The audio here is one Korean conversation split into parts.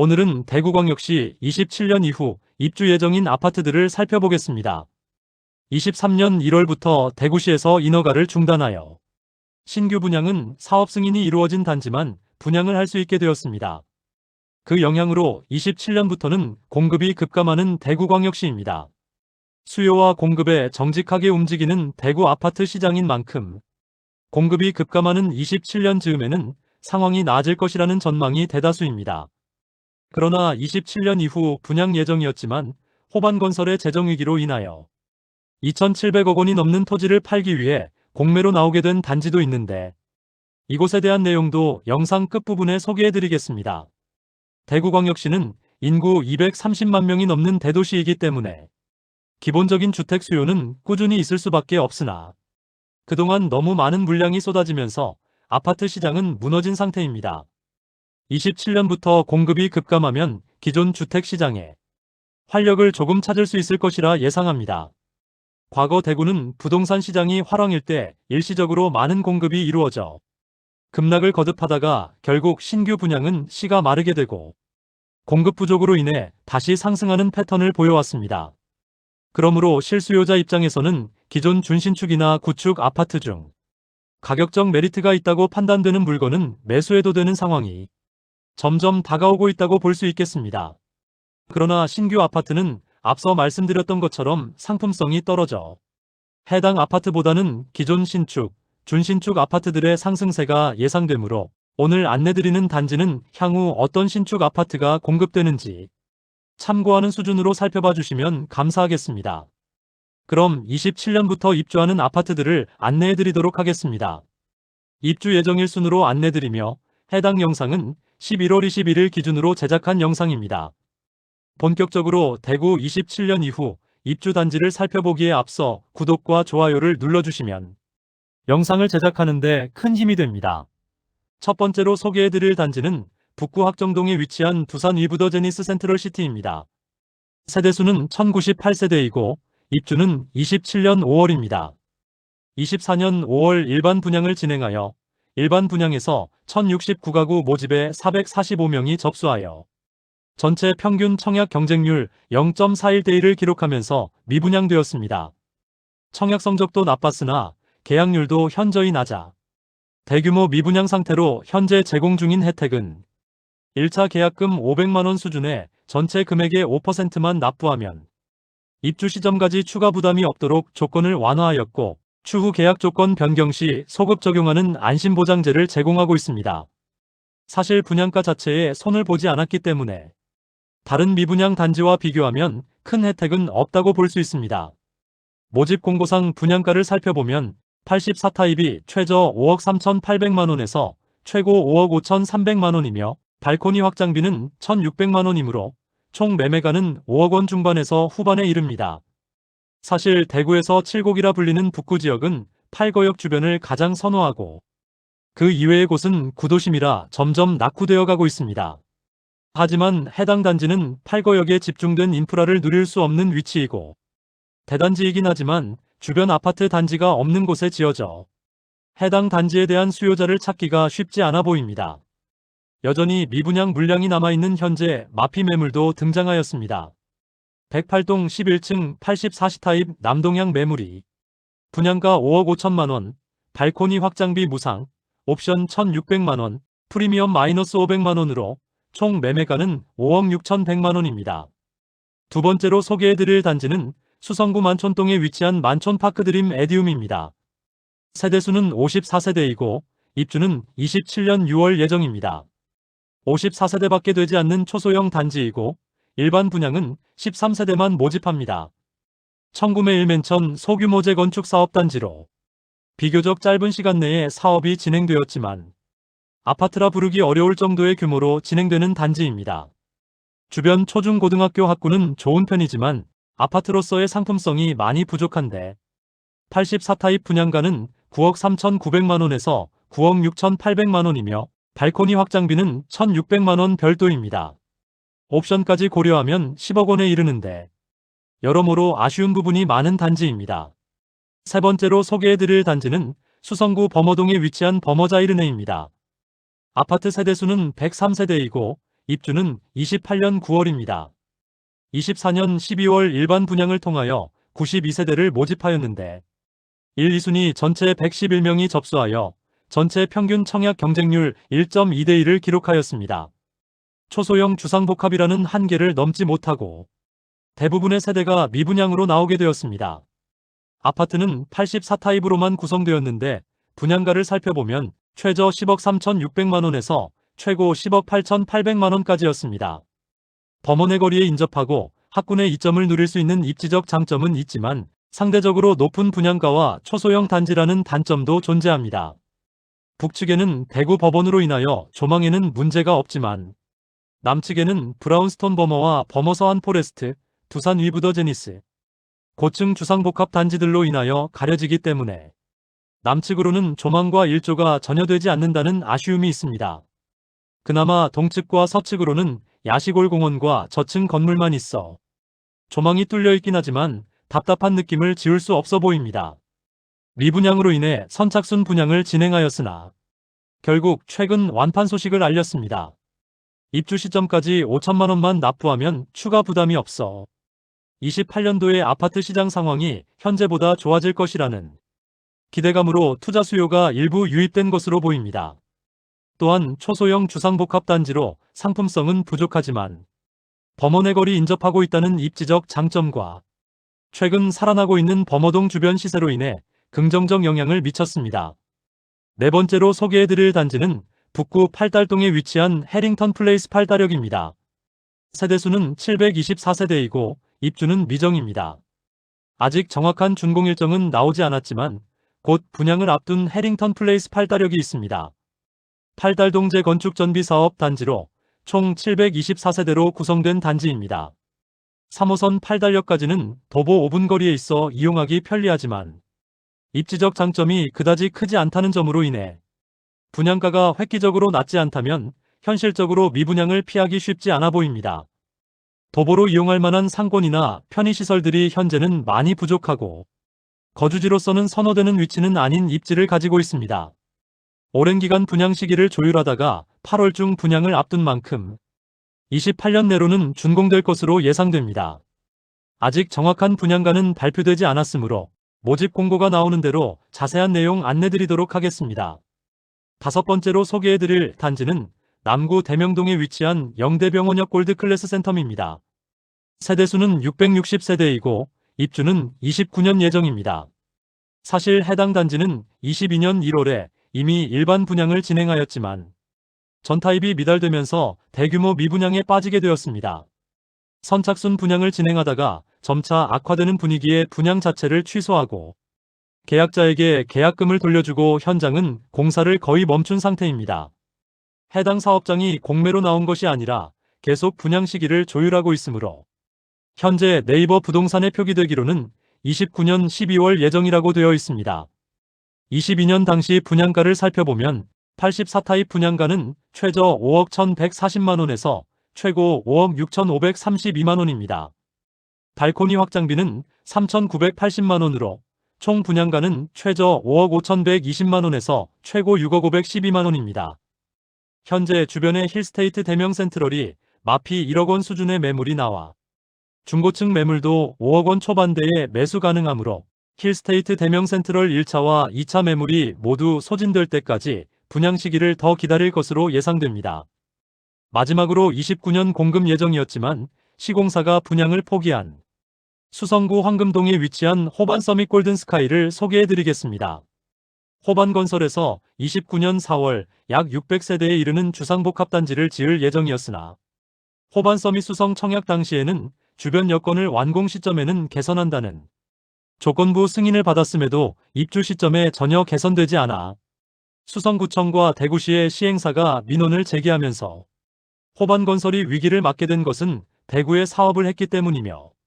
오늘은 대구광역시 27년 이후 입주 예정인 아파트들을 살펴보겠습니다. 23년 1월부터 대구시에서 인허가를 중단하여 신규 분양은 사업 승인이 이루어진 단지만 분양을 할 수 있게 되었습니다. 그 영향으로 27년부터는 공급이 급감하는 대구광역시입니다. 수요와 공급에 정직하게 움직이는 대구 아파트 시장인 만큼 공급이 급감하는 27년 즈음에는 상황이 나아질 것이라는 전망이 대다수입니다. 그러나 27년 이후 분양 예정이었지만 호반건설의 재정위기로 인하여 2,700억 원이 넘는 토지를 팔기 위해 공매로 나오게 된 단지도 있는데 이곳에 대한 내용도 영상 끝부분에 소개해드리겠습니다. 대구광역시는 인구 230만 명이 넘는 대도시이기 때문에 기본적인 주택 수요는 꾸준히 있을 수밖에 없으나 그동안 너무 많은 물량이 쏟아지면서 아파트 시장은 무너진 상태입니다. 27년부터 공급이 급감하면 기존 주택 시장에 활력을 조금 찾을 수 있을 것이라 예상합니다. 과거 대구는 부동산 시장이 화랑일 때 일시적으로 많은 공급이 이루어져 급락을 거듭하다가 결국 신규 분양은 씨가 마르게 되고 공급 부족으로 인해 다시 상승하는 패턴을 보여왔습니다. 그러므로 실수요자 입장에서는 기존 준신축이나 구축 아파트 중 가격적 메리트가 있다고 판단되는 물건은 매수해도 되는 상황이 점점 다가오고 있다고 볼 수 있겠습니다. 그러나 신규 아파트는 앞서 말씀드렸던 것처럼 상품성이 떨어져 해당 아파트보다는 기존 신축, 준신축 아파트들의 상승세가 예상되므로 오늘 안내드리는 단지는 향후 어떤 신축 아파트가 공급되는지 참고하는 수준으로 살펴봐 주시면 감사하겠습니다. 그럼 27년부터 입주하는 아파트들을 안내해 드리도록 하겠습니다. 입주 예정일 순으로 안내드리며 해당 영상은 11월 21일 기준으로 제작한 영상입니다. 본격적으로 대구 27년 이후 입주 단지를 살펴보기에 앞서 구독과 좋아요를 눌러주시면 영상을 제작하는데 큰 힘이 됩니다. 첫 번째로 소개해드릴 단지는 북구 학정동에 위치한 두산 위브더 제니스 센트럴 시티입니다. 세대수는 1098세대이고 입주는 27년 5월입니다. 24년 5월 일반 분양을 진행하여 일반 분양에서 1069가구 모집에 445명이 접수하여 전체 평균 청약 경쟁률 0.41대 1을 기록하면서 미분양되었습니다. 청약 성적도 나빴으나 계약률도 현저히 낮아 대규모 미분양 상태로 현재 제공 중인 혜택은 1차 계약금 500만원 수준의 전체 금액의 5%만 납부하면 입주 시점까지 추가 부담이 없도록 조건을 완화하였고 추후 계약 조건 변경 시 소급 적용하는 안심보장제를 제공하고 있습니다. 사실 분양가 자체에 손을 보지 않았기 때문에 다른 미분양 단지와 비교하면 큰 혜택은 없다고 볼 수 있습니다. 모집 공고상 분양가를 살펴보면 84타입이 최저 5억 3,800만원에서 최고 5억 5,300만원이며 발코니 확장비는 1,600만원이므로 총 매매가는 5억 원 중반에서 후반에 이릅니다. 사실 대구에서 칠곡이라 불리는 북구 지역은 팔거역 주변을 가장 선호하고 그 이외의 곳은 구도심이라 점점 낙후되어 가고 있습니다. 하지만 해당 단지는 팔거역에 집중된 인프라를 누릴 수 없는 위치이고 대단지이긴 하지만 주변 아파트 단지가 없는 곳에 지어져 해당 단지에 대한 수요자를 찾기가 쉽지 않아 보입니다. 여전히 미분양 물량이 남아있는 현재 마피 매물도 등장하였습니다. 108동 11층 84시 타입 남동향 매물이 분양가 5억 5천만원, 발코니 확장비 무상, 옵션 1,600만원, 프리미엄 마이너스 500만원으로 총 매매가는 5억 6천100만원입니다. 두 번째로 소개해드릴 단지는 수성구 만촌동에 위치한 만촌파크드림 에디움입니다. 세대수는 54세대이고 입주는 27년 6월 예정입니다. 54세대밖에 되지 않는 초소형 단지이고 일반 분양은 13세대만 모집합니다. 청구매 일맨천 소규모 재건축 사업 단지로 비교적 짧은 시간 내에 사업이 진행되었지만 아파트라 부르기 어려울 정도의 규모로 진행되는 단지입니다. 주변 초중고등학교 학구는 좋은 편이지만 아파트로서의 상품성이 많이 부족한데 84타입 분양가는 9억 3,900만원에서 9억 6,800만원이며 발코니 확장비는 1,600만원 별도입니다. 옵션까지 고려하면 10억 원에 이르는데 여러모로 아쉬운 부분이 많은 단지입니다. 세 번째로 소개해드릴 단지는 수성구 범어동에 위치한 범어자이르네입니다. 아파트 세대수는 103세대이고 입주는 28년 9월입니다. 24년 12월 일반 분양을 통하여 92세대를 모집하였는데 1, 2순위 전체 111명이 접수하여 전체 평균 청약 경쟁률 1.2대 1을 기록하였습니다. 초소형 주상복합이라는 한계를 넘지 못하고 대부분의 세대가 미분양으로 나오게 되었습니다. 아파트는 84타입으로만 구성되었는데 분양가를 살펴보면 최저 10억 3,600만원에서 최고 10억 8,800만원까지였습니다. 범원의 거리에 인접하고 학군의 이점을 누릴 수 있는 입지적 장점은 있지만 상대적으로 높은 분양가와 초소형 단지라는 단점도 존재합니다. 북측에는 대구 법원으로 인하여 조망에는 문제가 없지만 남측에는 브라운스톤 버머와 버머서한 포레스트, 두산 위브더 제니스, 고층 주상복합 단지들로 인하여 가려지기 때문에 남측으로는 조망과 일조가 전혀 되지 않는다는 아쉬움이 있습니다. 그나마 동측과 서측으로는 야시골 공원과 저층 건물만 있어 조망이 뚫려 있긴 하지만 답답한 느낌을 지울 수 없어 보입니다. 미분양으로 인해 선착순 분양을 진행하였으나 결국 최근 완판 소식을 알렸습니다. 입주 시점까지 5천만 원만 납부하면 추가 부담이 없어 28년도의 아파트 시장 상황이 현재보다 좋아질 것이라는 기대감으로 투자 수요가 일부 유입된 것으로 보입니다. 또한 초소형 주상복합 단지로 상품성은 부족하지만 범원의 거리 인접하고 있다는 입지적 장점과 최근 살아나고 있는 범어동 주변 시세로 인해 긍정적 영향을 미쳤습니다. 네 번째로 소개해드릴 단지는 북구 팔달동에 위치한 해링턴 플레이스 팔다력입니다. 세대수는 724세대이고 입주는 미정입니다. 아직 정확한 준공 일정은 나오지 않았지만 곧 분양을 앞둔 해링턴 플레이스 팔다력이 있습니다. 팔달동 재건축 전비 사업 단지로 총 724세대로 구성된 단지입니다. 3호선 팔달역까지는 도보 5분 거리에 있어 이용하기 편리하지만 입지적 장점이 그다지 크지 않다는 점으로 인해 분양가가 획기적으로 낮지 않다면 현실적으로 미분양을 피하기 쉽지 않아 보입니다. 도보로 이용할 만한 상권이나 편의시설들이 현재는 많이 부족하고 거주지로서는 선호되는 위치는 아닌 입지를 가지고 있습니다. 오랜 기간 분양 시기를 조율하다가 8월 중 분양을 앞둔 만큼 28년 내로는 준공될 것으로 예상됩니다. 아직 정확한 분양가는 발표되지 않았으므로 모집 공고가 나오는 대로 자세한 내용 안내드리도록 하겠습니다. 다섯 번째로 소개해드릴 단지는 남구 대명동에 위치한 영대병원역 골드클래스 센텀입니다. 세대수는 660세대이고 입주는 29년 예정입니다. 사실 해당 단지는 22년 1월에 이미 일반 분양을 진행하였지만 전타입이 미달되면서 대규모 미분양에 빠지게 되었습니다. 선착순 분양을 진행하다가 점차 악화되는 분위기에 분양 자체를 취소하고 계약자에게 계약금을 돌려주고 현장은 공사를 거의 멈춘 상태입니다. 해당 사업장이 공매로 나온 것이 아니라 계속 분양 시기를 조율하고 있으므로 현재 네이버 부동산에 표기되기로는 29년 12월 예정이라고 되어 있습니다. 22년 당시 분양가를 살펴보면 84타입 분양가는 최저 5억 1140만원에서 최고 5억 6532만원입니다. 발코니 확장비는 3980만원으로 총 분양가는 최저 5억 5120만원에서 최고 6억 512만원입니다. 현재 주변의 힐스테이트 대명 센트럴이 마피 1억 원 수준의 매물이 나와 중고층 매물도 5억 원 초반대에 매수 가능하므로 힐스테이트 대명 센트럴 1차와 2차 매물이 모두 소진될 때까지 분양 시기를 더 기다릴 것으로 예상됩니다. 마지막으로 29년 공급 예정이었지만 시공사가 분양을 포기한 수성구 황금동에 위치한 호반 서밋 골든 스카이를 소개해 드리겠습니다. 호반건설에서 29년 4월 약 600세대에 이르는 주상복합단지를 지을 예정이었으나 호반 서밋 수성 청약 당시에는 주변 여건을 완공 시점에는 개선한다는 조건부 승인을 받았음에도 입주 시점에 전혀 개선되지 않아 수성구청과 대구시의 시행사가 민원을 제기하면서 호반건설이 위기를 맞게 된 것은 대구에 사업을 했기 때문이며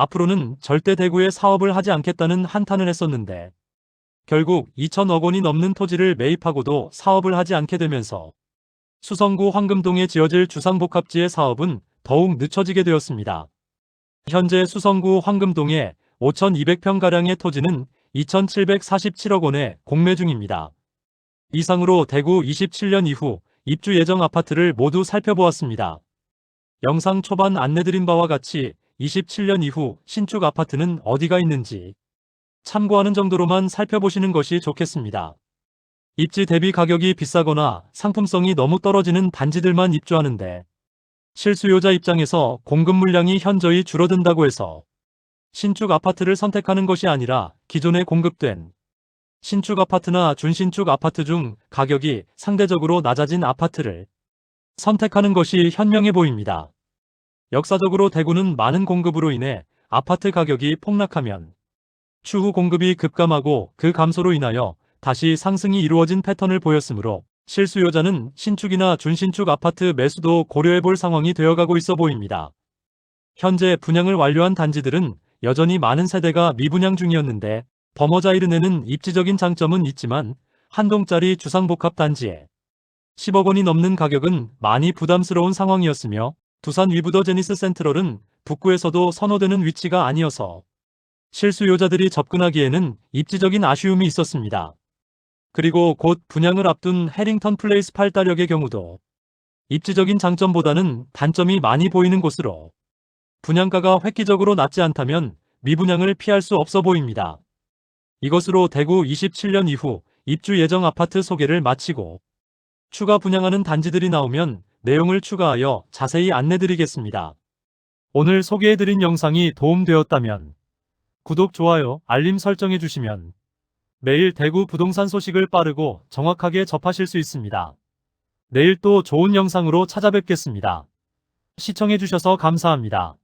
앞으로는 절대 대구에 사업을 하지 않겠다는 한탄을 했었는데 결국 2천억 원이 넘는 토지를 매입하고도 사업을 하지 않게 되면서 수성구 황금동에 지어질 주상복합지의 사업은 더욱 늦춰지게 되었습니다. 현재 수성구 황금동에 5,200평가량의 토지는 2,747억 원에 공매 중입니다. 이상으로 대구 27년 이후 입주 예정 아파트를 모두 살펴보았습니다. 영상 초반 안내드린 바와 같이 27년 이후 신축 아파트는 어디가 있는지 참고하는 정도로만 살펴보시는 것이 좋겠습니다. 입지 대비 가격이 비싸거나 상품성이 너무 떨어지는 단지들만 입주하는데 실수요자 입장에서 공급 물량이 현저히 줄어든다고 해서 신축 아파트를 선택하는 것이 아니라 기존에 공급된 신축 아파트나 준신축 아파트 중 가격이 상대적으로 낮아진 아파트를 선택하는 것이 현명해 보입니다. 역사적으로 대구는 많은 공급으로 인해 아파트 가격이 폭락하면 추후 공급이 급감하고 그 감소로 인하여 다시 상승이 이루어진 패턴을 보였으므로 실수요자는 신축이나 준신축 아파트 매수도 고려해 볼 상황이 되어가고 있어 보입니다. 현재 분양을 완료한 단지들은 여전히 많은 세대가 미분양 중이었는데 버머자이르네는 입지적인 장점은 있지만 한 동짜리 주상복합 단지에 10억 원이 넘는 가격은 많이 부담스러운 상황이었으며 두산 위브더 제니스 센트럴은 북구에서도 선호되는 위치가 아니어서 실수요자들이 접근하기에는 입지적인 아쉬움이 있었습니다. 그리고 곧 분양을 앞둔 해링턴 플레이스 팔다력의 경우도 입지적인 장점보다는 단점이 많이 보이는 곳으로 분양가가 획기적으로 낮지 않다면 미분양을 피할 수 없어 보입니다. 이것으로 대구 27년 이후 입주 예정 아파트 소개를 마치고 추가 분양하는 단지들이 나오면 내용을 추가하여 자세히 안내드리겠습니다. 오늘 소개해드린 영상이 도움되었다면 구독, 좋아요, 알림 설정해 주시면 매일 대구 부동산 소식을 빠르고 정확하게 접하실 수 있습니다. 내일 또 좋은 영상으로 찾아뵙겠습니다. 시청해주셔서 감사합니다.